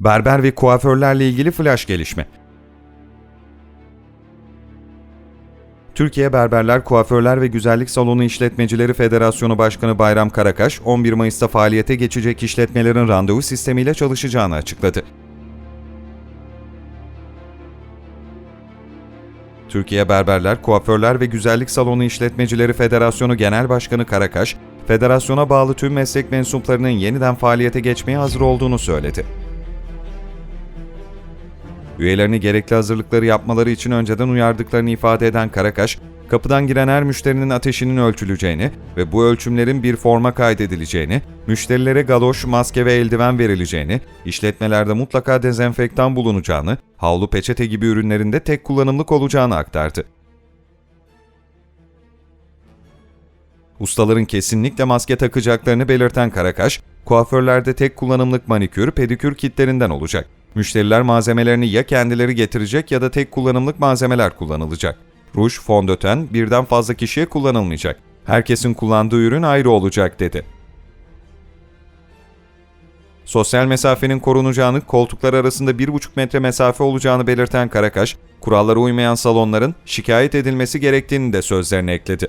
Berber ve kuaförlerle ilgili flash gelişme. Türkiye Berberler, Kuaförler ve Güzellik Salonu İşletmecileri Federasyonu Başkanı Bayram Karakaş, 11 Mayıs'ta faaliyete geçecek işletmelerin randevu sistemiyle çalışacağını açıkladı. Türkiye Berberler, Kuaförler ve Güzellik Salonu İşletmecileri Federasyonu Genel Başkanı Karakaş, federasyona bağlı tüm meslek mensuplarının yeniden faaliyete geçmeye hazır olduğunu söyledi. Üyelerini gerekli hazırlıkları yapmaları için önceden uyardıklarını ifade eden Karakaş, kapıdan giren her müşterinin ateşinin ölçüleceğini ve bu ölçümlerin bir forma kaydedileceğini, müşterilere galoş, maske ve eldiven verileceğini, işletmelerde mutlaka dezenfektan bulunacağını, havlu peçete gibi ürünlerinde tek kullanımlık olacağını aktardı. Ustaların kesinlikle maske takacaklarını belirten Karakaş, kuaförlerde tek kullanımlık manikür, pedikür kitlerinden olacak. Müşteriler malzemelerini ya kendileri getirecek ya da tek kullanımlık malzemeler kullanılacak. Ruj, fondöten birden fazla kişiye kullanılmayacak. Herkesin kullandığı ürün ayrı olacak dedi. Sosyal mesafenin korunacağını, koltuklar arasında 1,5 metre mesafe olacağını belirten Karakaş, kurallara uymayan salonların şikayet edilmesi gerektiğini de sözlerine ekledi.